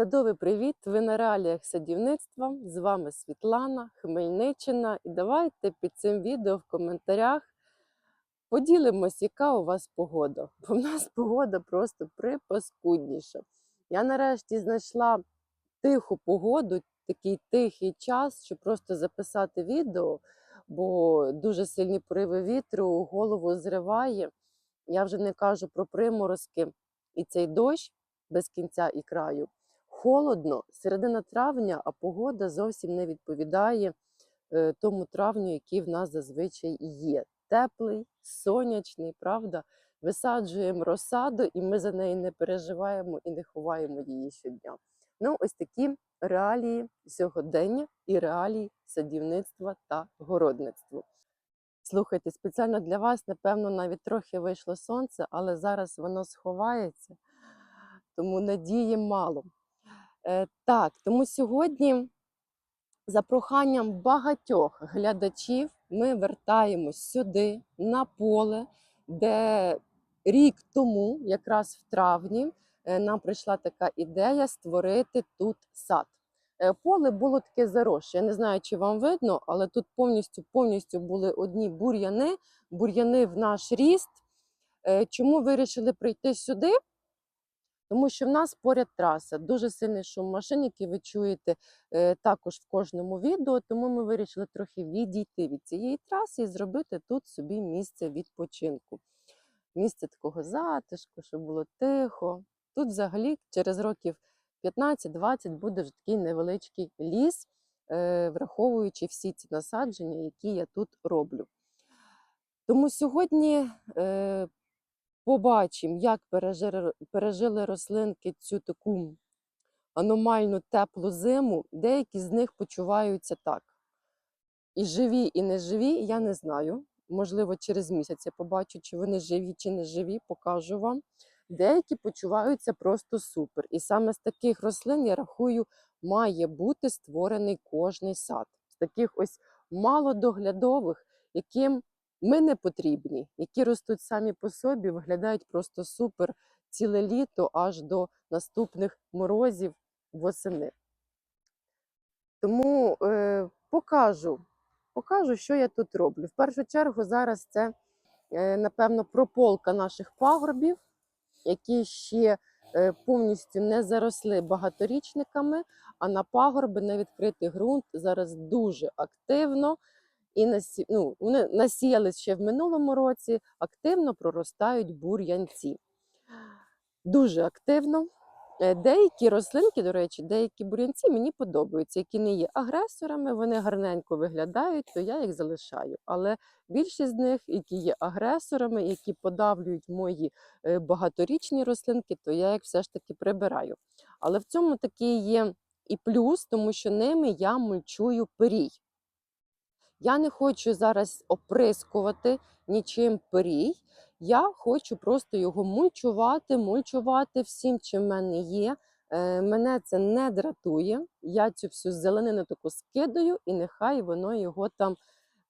Садовий привіт! Ви на реаліях садівництва. З вами Світлана, Хмельниччина. І давайте під цим відео в коментарях поділимось, яка у вас погода. Бо в нас погода просто припаскудніша. Я нарешті знайшла тиху погоду, такий тихий час, щоб просто записати відео, бо дуже сильні пориви вітру, голову зриває. Я вже не кажу про приморозки і цей дощ без кінця і краю. Холодно, середина травня, а погода зовсім не відповідає е, тому травню, який в нас зазвичай є. Теплий, сонячний, правда. Висаджуємо розсаду, і ми за неї не переживаємо і не ховаємо її щодня. Ну, ось такі реалії сьогодення і реалії садівництва та городництва. Слухайте, спеціально для вас, напевно, навіть трохи вийшло сонце, але зараз воно сховається, тому надії мало. Е, так, тому сьогодні, за проханням багатьох глядачів, ми вертаємось сюди, на поле, де рік тому, якраз в травні, е, нам прийшла така ідея створити тут сад. Е, Поле було таке заросше. Я не знаю, чи вам видно, але тут повністю повністю були одні бур'яни, бур'яни в наш ріст. Чому вирішили прийти сюди? Тому що в нас поряд траса, дуже сильний шум машин, який ви чуєте е, також в кожному відео. Тому ми вирішили трохи відійти від цієї траси і зробити тут собі місце відпочинку. Місце такого затишку, щоб було тихо. Тут взагалі через років 15-20 буде вже такий невеличкий ліс, е, враховуючи всі ці насадження, які я тут роблю. Тому сьогодні е, побачимо, як пережили, рослинки цю таку аномальну теплу зиму. Деякі з них почуваються так. І живі, і не живі, я не знаю. Можливо, через місяць я побачу, чи вони живі, чи не живі, покажу вам. Деякі почуваються просто супер. І саме з таких рослин, я рахую, має бути створений кожний сад. З таких ось малодоглядових, яким ми не потрібні, які ростуть самі по собі, виглядають просто супер ціле літо аж до наступних морозів восени. Тому е, покажу, покажу, що я тут роблю. В першу чергу, зараз це, е, напевно, прополка наших пагорбів, які ще е, повністю не заросли багаторічниками, а на пагорби, на відкритий ґрунт зараз дуже активно і насі... ну, вони насіялись ще в минулому році, активно проростають бур'янці. Дуже активно. Е, Деякі рослинки, до речі, деякі бур'янці мені подобаються, які не є агресорами, вони гарненько виглядають, то я їх залишаю. Але більшість з них, які є агресорами, які подавлюють мої е, багаторічні рослинки, то я їх все ж таки прибираю. Але в цьому такий є і плюс, тому що ними я мульчую пирій. Я не хочу зараз оприскувати нічим пирій. Я хочу просто його мульчувати, мульчувати всім, чим в мене є. Е, мене це не дратує. Я цю всю зеленину таку скидаю, і нехай воно його там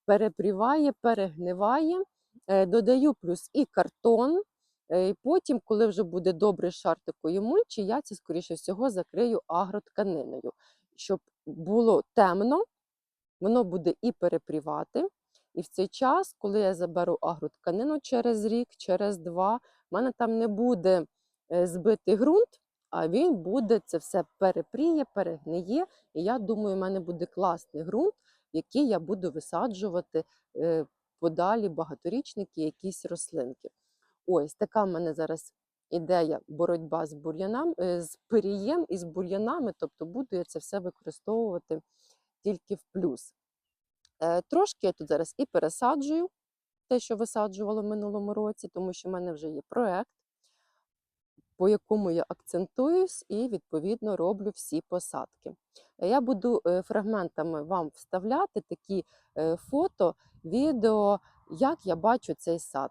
перепріває, перегниває. Е, додаю плюс і картон. Е, і потім, коли вже буде добрий шар такої мульчі, я це, скоріше всього, закрию агротканиною, щоб було темно, воно буде і перепрівати. І в цей час, коли я заберу агротканину через рік, через два, в мене там не буде е, збитий ґрунт, а він буде це все перепріє, перегниє. І я думаю, в мене буде класний ґрунт, який я буду висаджувати е, подалі багаторічники, якісь рослинки. Ось така в мене зараз ідея боротьба з бур'янами, е, з пирієм і з бур'янами, тобто буду я це все використовувати тільки в плюс. Е, Трошки я тут зараз і пересаджую те, що висаджувала в минулому році, тому що в мене вже є проект, по якому я акцентуюсь і, відповідно, роблю всі посадки. Я буду е, фрагментами вам вставляти такі е, фото, відео, як я бачу цей сад.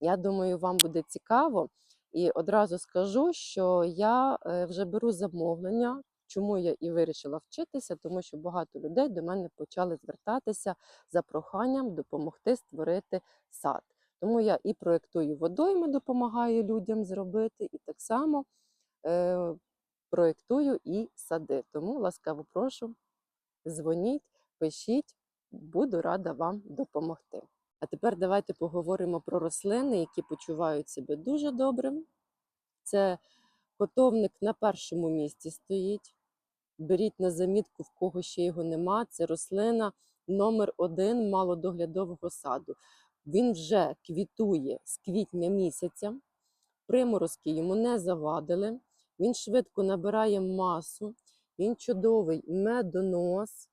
Я думаю, вам буде цікаво. І одразу скажу, що я вже беру замовлення. Чому я і вирішила вчитися? Тому що багато людей до мене почали звертатися за проханням допомогти створити сад. Тому я і проєктую водойми, допомагаю людям зробити, і так само е, проєктую і сади. Тому ласкаво прошу, дзвоніть, пишіть, буду рада вам допомогти. А тепер давайте поговоримо про рослини, які почувають себе дуже добре. Це котовник на першому місці стоїть. Беріть на замітку, в кого ще його нема. Це рослина номер один малодоглядового саду. Він вже квітує з квітня місяця. Приморозки йому не завадили. Він швидко набирає масу. Він чудовий медонос.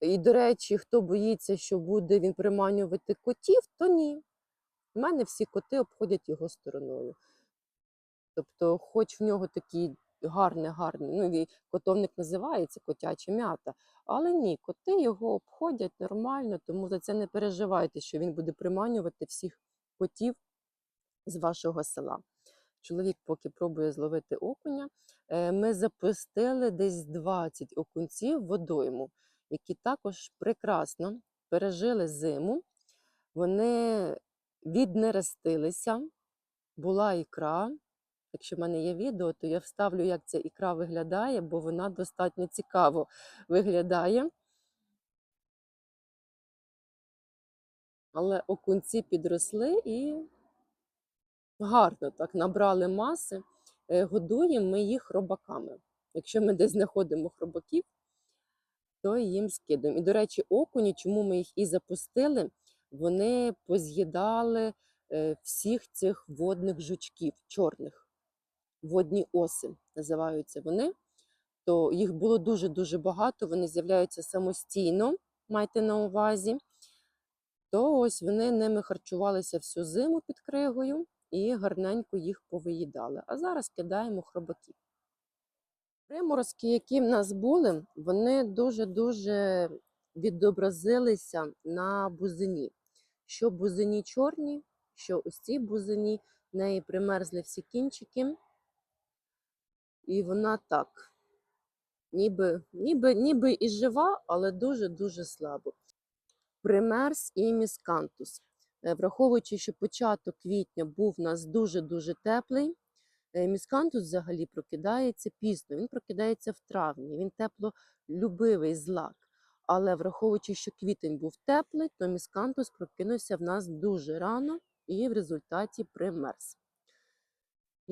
І, до речі, хто боїться, що буде він приманювати котів, то ні. У мене всі коти обходять його стороною. Тобто, хоч в нього такий гарний, гарний, ну і котовник називається котяча м'ята, але ні, коти його обходять нормально, тому за це не переживайте, що він буде приманювати всіх котів з вашого села. Чоловік поки пробує зловити окуня. Е, Ми запустили десь 20 окунців водойму, які також прекрасно пережили зиму. Вони віднерестилися, була ікра. Якщо в мене є відео, то я вставлю, як ця ікра виглядає, бо вона достатньо цікаво виглядає. Але окунці підросли і гарно так набрали маси. Е, Годуємо ми їх хробаками. Якщо ми десь знаходимо хробаків, то їм скидаємо. І, до речі, окуні, чому ми їх і запустили, вони поз'їдали е, всіх цих водних жучків, чорних, водні оси називаються вони. То їх було дуже-дуже багато, вони з'являються самостійно, майте на увазі. То ось вони ними харчувалися всю зиму під кригою і гарненько їх повиїдали. А зараз кидаємо хробаків. Приморозки, які в нас були, вони дуже-дуже відобразилися на бузині. Що бузині чорні, що ось цій бузині, в неї примерзли всі кінчики. І вона так, ніби, ніби, ніби і жива, але дуже-дуже слабо. Примерз і міскантус. Е, Враховуючи, що початок квітня був у нас дуже-дуже теплий, е, міскантус взагалі прокидається пізно, він прокидається в травні, він теплолюбивий злак. Але враховуючи, що квітень був теплий, то міскантус прокинувся в нас дуже рано і в результаті примерз.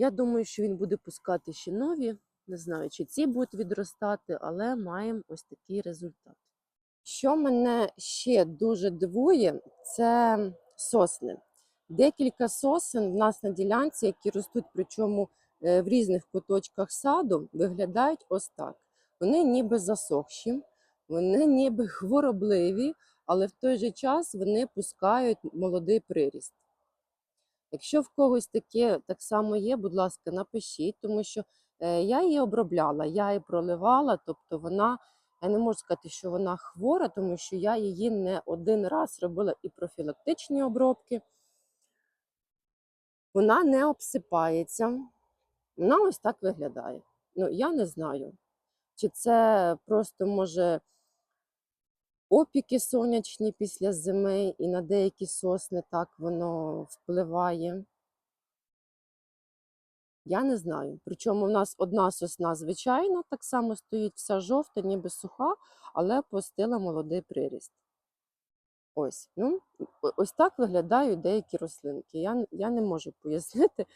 Я думаю, що він буде пускати ще нові. Не знаю, чи ці будуть відростати, але маємо ось такий результат. Що мене ще дуже дивує, це сосни. Декілька сосен в нас на ділянці, які ростуть, причому е, в різних куточках саду, виглядають ось так. Вони ніби засохші, вони ніби хворобливі, але в той же час вони пускають молодий приріст. Якщо в когось таке так само є, будь ласка, напишіть, тому що е, я її обробляла, я її проливала, тобто вона, я не можу сказати, що вона хвора, тому що я її не один раз робила і профілактичні обробки. Вона не обсипається. Вона ось так виглядає. Ну, я не знаю, чи це просто може опіки сонячні після зими, і на деякі сосни так воно впливає. Я не знаю. Причому в нас одна сосна звичайна, так само стоїть вся жовта, ніби суха, але пустила молодий приріст. Ось, ну, ось так виглядають деякі рослинки. Я, я не можу пояснити,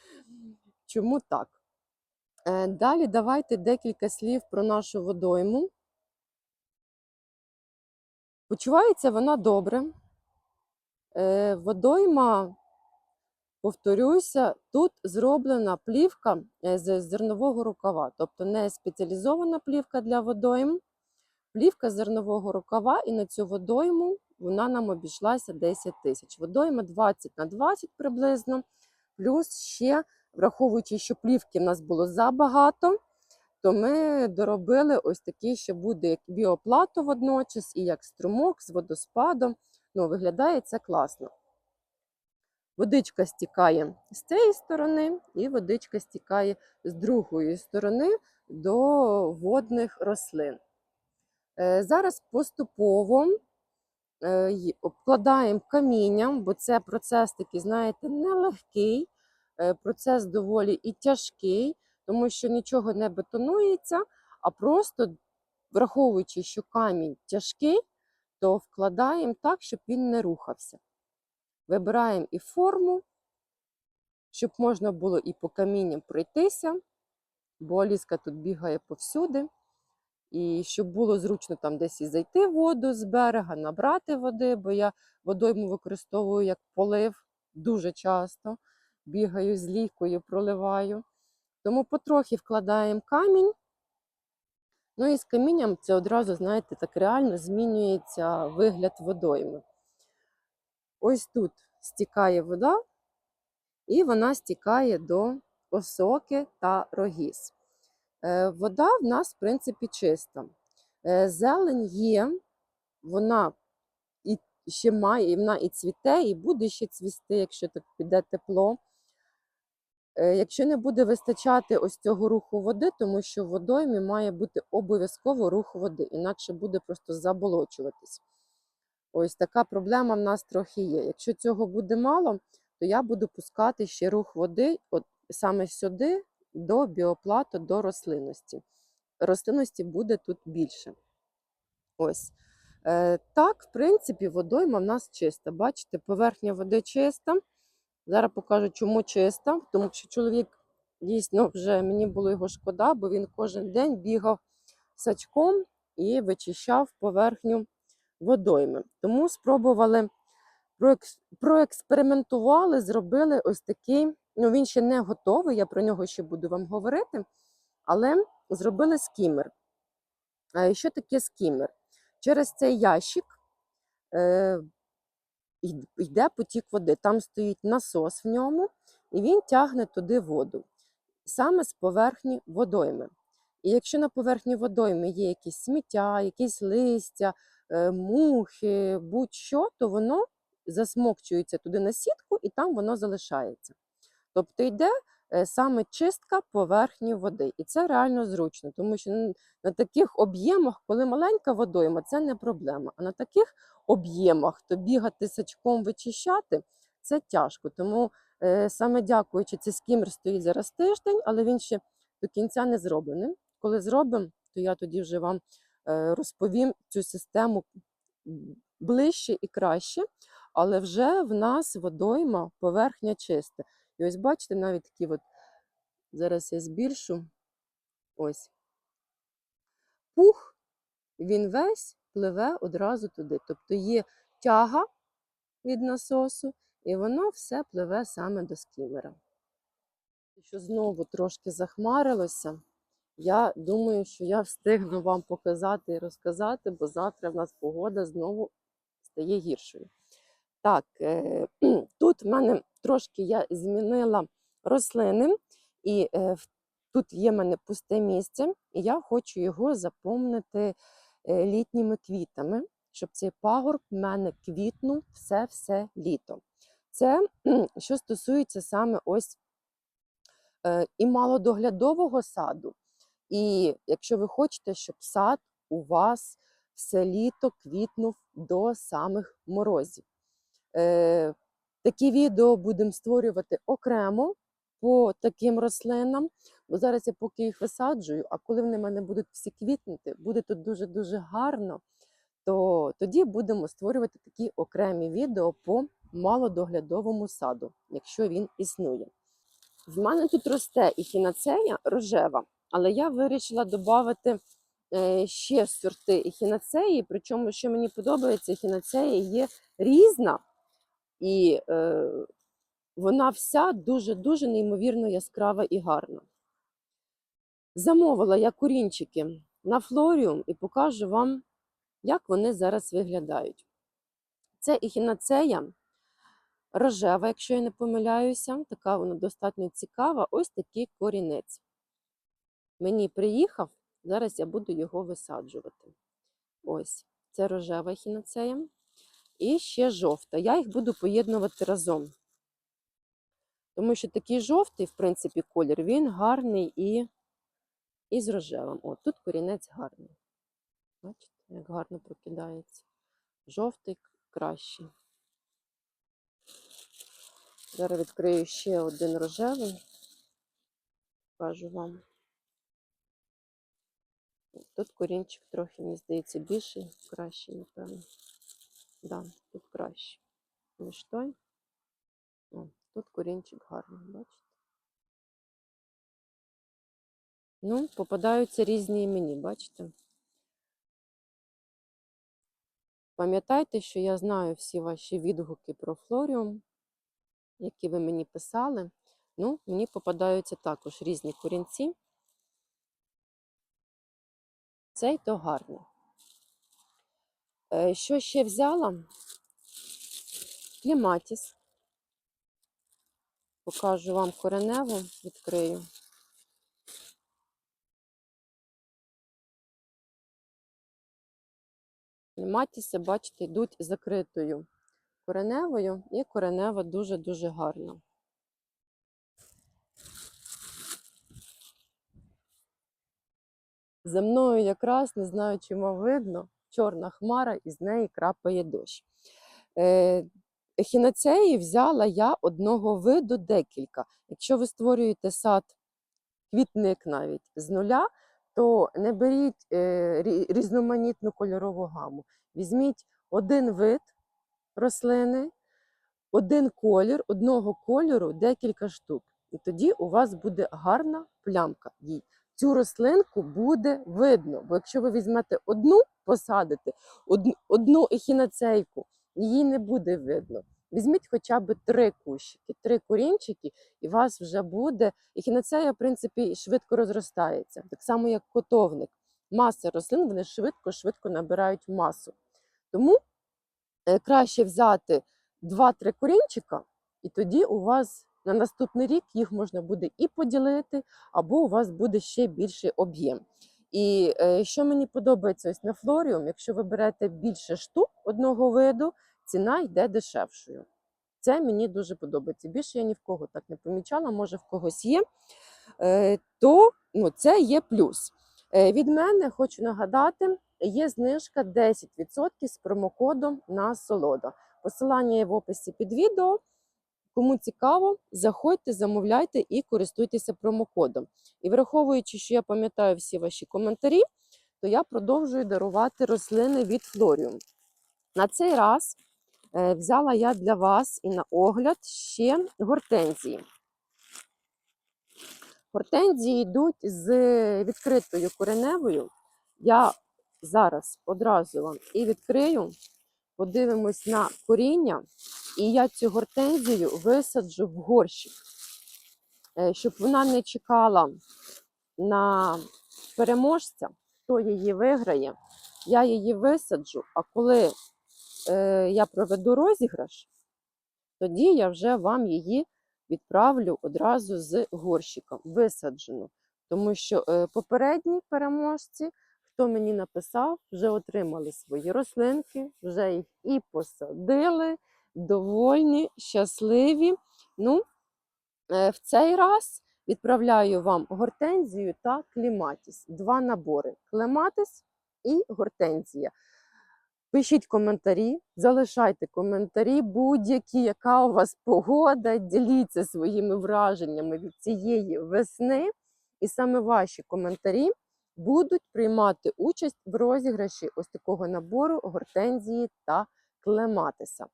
чому так. Е, Далі давайте декілька слів про нашу водойму. Почувається вона добре. Е, Водойма, повторюся, тут зроблена плівка е, з зернового рукава, тобто не спеціалізована плівка для водойм, плівка з зернового рукава, і на цю водойму вона нам обійшлася 10 тисяч. Водойма 20 на 20 приблизно, плюс ще, враховуючи, що плівки в нас було забагато, то ми доробили ось такий, що буде як біоплату водночас, і як струмок з водоспадом. Ну, виглядає це класно. Водичка стікає з цієї сторони, і водичка стікає з другої сторони до водних рослин. Е, Зараз поступово е, обкладаємо камінням, бо це процес такий, знаєте, нелегкий, е, процес доволі і тяжкий, тому що нічого не бетонується, а просто враховуючи, що камінь тяжкий, то вкладаємо так, щоб він не рухався. Вибираємо і форму, щоб можна було і по камінням пройтися, бо Аліска тут бігає повсюди. І щоб було зручно там десь і зайти воду з берега, набрати води, бо я водойму використовую як полив дуже часто. Бігаю з лійкою, проливаю. Тому потрохи вкладаємо камінь. Ну і з камінням це одразу, знаєте, так реально змінюється вигляд водойми. Ось тут стікає вода, і вона стікає до осоки та рогіз. Е, Вода в нас, в принципі, чиста. Е, Зелень є, вона і ще має, і вона і цвіте, і буде ще цвісти, якщо так піде тепло. Е, Якщо не буде вистачати ось цього руху води, тому що в водоймі має бути обов'язково рух води, інакше буде просто заболочуватись. Ось така проблема в нас трохи є. Якщо цього буде мало, то я буду пускати ще рух води от саме сюди, до біоплату, до рослинності. Рослинності буде тут більше. Ось. Е, так, в принципі, водойма в нас чиста. Бачите, поверхня води чиста. Зараз покажу, чому чиста, тому що чоловік дійсно вже мені було його шкода, бо він кожен день бігав сачком і вичищав поверхню водойми. Тому спробували проекспериментували, зробили ось такий. Ну, він ще не готовий, я про нього ще буду вам говорити. Але зробили скімер. А що таке скімер? Через цей ящик е, йде потік води. Там стоїть насос в ньому, і він тягне туди воду, саме з поверхні водойми. І якщо на поверхні водойми є якісь сміття, якісь листя, е, мухи, будь-що, то воно засмокчується туди на сітку і там воно залишається. Тобто йде саме чистка поверхні води. І це реально зручно, тому що на таких об'ємах, коли маленька водойма, це не проблема. А на таких об'ємах то бігати сачком вичищати це тяжко. Тому е, саме дякуючи, цей скімер стоїть зараз тиждень, але він ще до кінця не зроблений. Коли зробимо, то я тоді вже вам е, розповім цю систему ближче і краще. Але вже в нас водойма поверхня чиста. І ось бачите, навіть такі от, зараз я збільшу. Ось. Пух, він весь пливе одразу туди. Тобто є тяга від насосу, і воно все пливе саме до скімера. Що знову трошки захмарилося, я думаю, що я встигну вам показати і розказати, бо завтра в нас погода знову стає гіршою. Так, е, тут в мене трошки я змінила рослини, і е, тут є в мене пусте місце, і я хочу його заповнити е, літніми квітами, щоб цей пагорб в мене квітнув все-все літо. Це що стосується саме ось і малодоглядового саду. І якщо ви хочете, щоб сад у вас все літо квітнув до самих морозів. Е, такі відео будемо створювати окремо по таким рослинам, бо зараз я поки їх висаджую, а коли вони в мене будуть всі квітнути, буде тут дуже-дуже гарно, то тоді будемо створювати такі окремі відео по малодоглядовому саду, якщо він існує. В мене тут росте і хінацея рожева, але я вирішила додати ще сорти ехінацеї, причому, що мені подобається, ехінацея є різна, і е, вона вся дуже-дуже неймовірно яскрава і гарна. Замовила я корінчики на флоріум і покажу вам, як вони зараз виглядають. Це ехінацея рожева, якщо я не помиляюся, така вона достатньо цікава. Ось такий корінець. Мені приїхав, зараз я буду його висаджувати. Ось, це рожева ехінацея. І ще жовта. Я їх буду поєднувати разом. Тому що такий жовтий, в принципі, колір, він гарний і, і з рожевим. О, тут корінець гарний. Бачите, як гарно прокидається. Жовтий кращий. Зараз відкрию ще один рожевий. покажу вам. Тут корінчик трохи, мені здається, більший, кращий, напевно. Да, тут краще, ніж той. О, тут корінчик гарний, бачите? Ну, попадаються різні імені, бачите? Пам'ятайте, що я знаю всі ваші відгуки про флоріум, які ви мені писали. Ну, мені попадаються також різні корінці. Цей то гарний. Е, Що ще взяла? Кліматіс. Покажу вам кореневу, відкрию. Кліматіси, бачите, йдуть закритою кореневою, і коренева дуже-дуже гарна. За мною якраз, не знаю, чи вам видно, чорна хмара, і з неї крапає дощ. Ехінацеї взяла я одного виду декілька. Якщо ви створюєте сад, квітник навіть з нуля, то не беріть е, різноманітну кольорову гаму. Візьміть один вид рослини, один колір, одного кольору, декілька штук. І тоді у вас буде гарна плямка їй. Цю рослинку буде видно. Бо якщо ви візьмете одну, посадите, одну, ехінацейку, її не буде видно. Візьміть хоча б три кущики, три корінчики, і у вас вже буде. Ехінацея, в принципі, швидко розростається. Так само, як котовник. Маса рослин вони швидко-швидко набирають масу. Тому е, краще взяти 2-3 корінчика, і тоді у вас на наступний рік їх можна буде і поділити, або у вас буде ще більший об'єм. І е, що мені подобається ось на флоріум, якщо ви берете більше штук одного виду, ціна йде дешевшою. Це мені дуже подобається. Більше я ні в кого так не помічала, може в когось є. Е, то ну, це є плюс. Е, від мене хочу нагадати, є знижка 10% з промокодом на солода. Посилання є в описі під відео. Кому цікаво, заходьте, замовляйте і користуйтеся промокодом. І враховуючи, що я пам'ятаю всі ваші коментарі, то я продовжую дарувати рослини від Флоріум. На цей раз е, взяла я для вас і на огляд ще гортензії. Гортензії йдуть з відкритою кореневою. Я зараз одразу вам і відкрию, подивимось на коріння, і я цю гортензію висаджу в горщик, Е, щоб вона не чекала на переможця, хто її виграє. Я її висаджу, а коли е, я проведу розіграш, тоді я вже вам її відправлю одразу з горщиком, висаджену. Тому що е, попередні переможці, хто мені написав, вже отримали свої рослинки, вже їх і посадили, довольні, щасливі. Ну, е, в цей раз відправляю вам гортензію та кліматіс. Два набори: клематис і гортензія. Пишіть коментарі, залишайте коментарі, будь-які, яка у вас погода, діліться своїми враженнями від цієї весни. І саме ваші коментарі будуть приймати участь в розіграші ось такого набору гортензії та клематиса.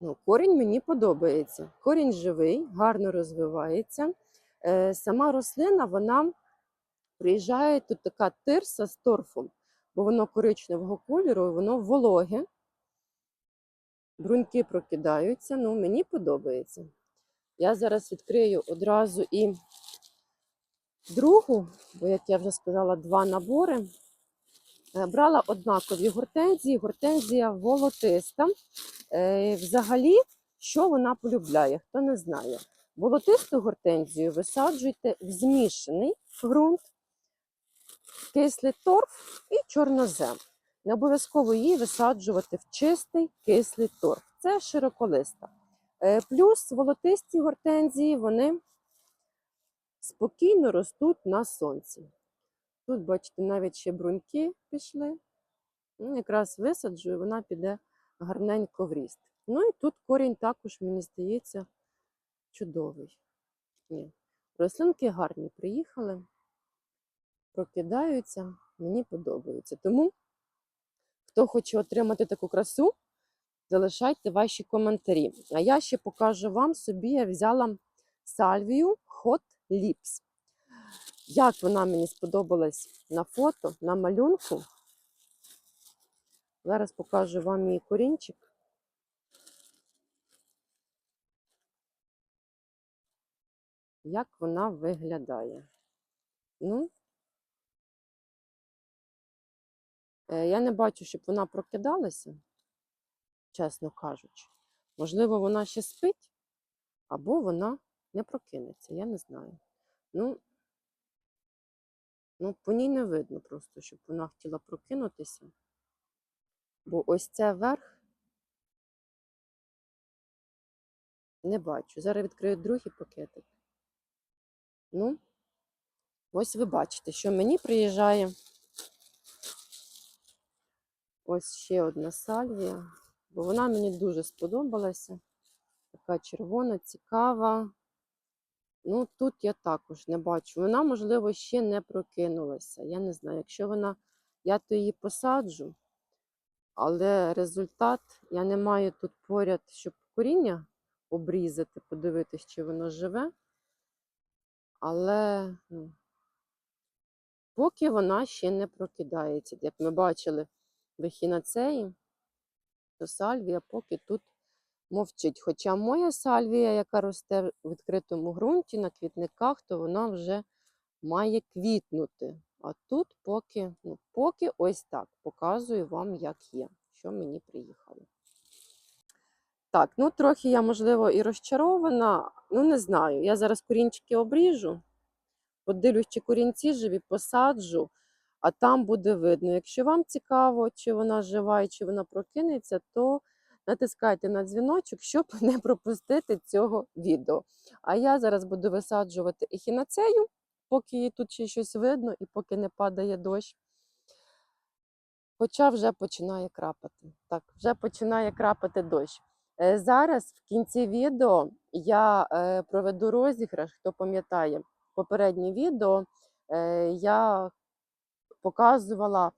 Ну, корінь мені подобається. Корінь живий, гарно розвивається. Е, сама рослина, вона приїжджає тут така тирса з торфом, бо воно коричневого кольору, воно вологе. Бруньки прокидаються. Ну, мені подобається. Я зараз відкрию одразу і другу, бо, як я вже сказала, два набори. Е, Брала однакові гортензії, гортензія волотиста. Е, Взагалі, що вона полюбляє, хто не знає. Волотисту гортензію висаджуйте в змішаний ґрунт, кислий торф і чорнозем. Не обов'язково її висаджувати в чистий кислий торф. Це широколиста. Е, Плюс волотисті гортензії вони спокійно ростуть на сонці. Тут, бачите, навіть ще бруньки пішли. Ну, якраз висаджу, і вона піде гарненько в ріст. Ну і тут корінь також, мені здається, чудовий. Ні. Рослинки гарні приїхали, прокидаються, мені подобаються. Тому, хто хоче отримати таку красу, залишайте ваші коментарі. А я ще покажу вам собі, я взяла сальвію Lips. Як вона мені сподобалась на фото, на малюнку. Зараз покажу вам її корінчик. Як вона виглядає. Ну, е, я не бачу, щоб вона прокидалася, чесно кажучи. Можливо, вона ще спить, або вона не прокинеться, я не знаю. Ну, ну по ній не видно просто, щоб вона хотіла прокинутися. Бо ось це верх не бачу. Зараз відкрию другий пакетик. Ну, ось ви бачите, що мені приїжджає ось ще одна сальвія, бо вона мені дуже сподобалася. Така червона, цікава. Ну, тут я також не бачу. Вона, можливо, ще не прокинулася. Я не знаю, якщо вона, я то її посаджу, але результат я не маю тут поряд, щоб коріння обрізати, подивитись, чи воно живе. Але ну, поки вона ще не прокидається. Як ми бачили в ехінацеї, то сальвія поки тут мовчить. Хоча моя сальвія, яка росте в відкритому ґрунті на квітниках, то вона вже має квітнути. А тут поки, ну, поки ось так показую вам, як є, що мені приїхало. Так, ну трохи я, можливо, і розчарована. Ну, не знаю. Я зараз корінчики обріжу, подивлюсь, чи корінці живі, посаджу, а там буде видно. Якщо вам цікаво, чи вона жива і чи вона прокинеться, то натискайте на дзвіночок, щоб не пропустити цього відео. А я зараз буду висаджувати ехінацею, поки їй тут ще щось видно і поки не падає дощ. Хоча вже починає крапати. Так, вже починає крапати дощ. Е, Зараз в кінці відео я е, проведу розіграш, хто пам'ятає попереднє відео, е, я показувала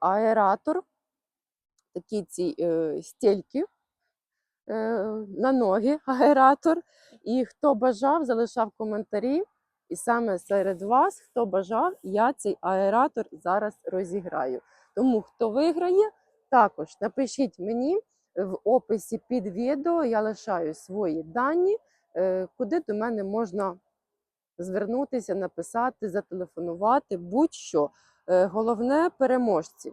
аератор, такі ці е, стільки е, на ноги, аератор. І хто бажав, залишав коментарі. І саме серед вас, хто бажав, я цей аератор зараз розіграю. Тому хто виграє, також напишіть мені в описі під відео. Я лишаю свої дані, е, куди до мене можна звернутися, написати, зателефонувати, будь-що. Е, Головне переможці.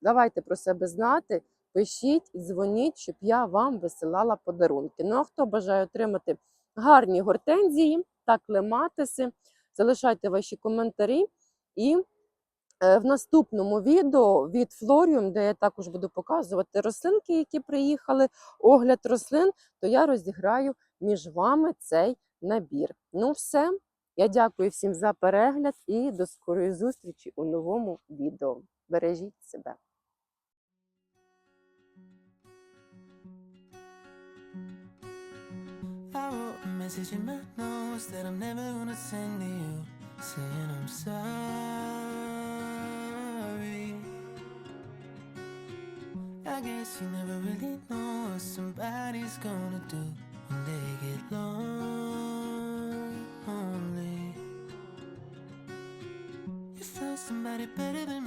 Давайте про себе знати. Пишіть, дзвоніть, щоб я вам висилала подарунки. Ну а хто бажає отримати гарні гортензії та клематиси, залишайте ваші коментарі. І е, в наступному відео від Флоріум, де я також буду показувати рослинки, які приїхали, огляд рослин, то я розіграю між вами цей набір. Ну, все. Я дякую всім за перегляд і до скорої зустрічі у новому відео. Бережіть себе. I wrote a message in my notes that I'm never gonna send to you, saying I'm sorry. I guess you never really know what somebody's gonna do when they get lonely. You found somebody better than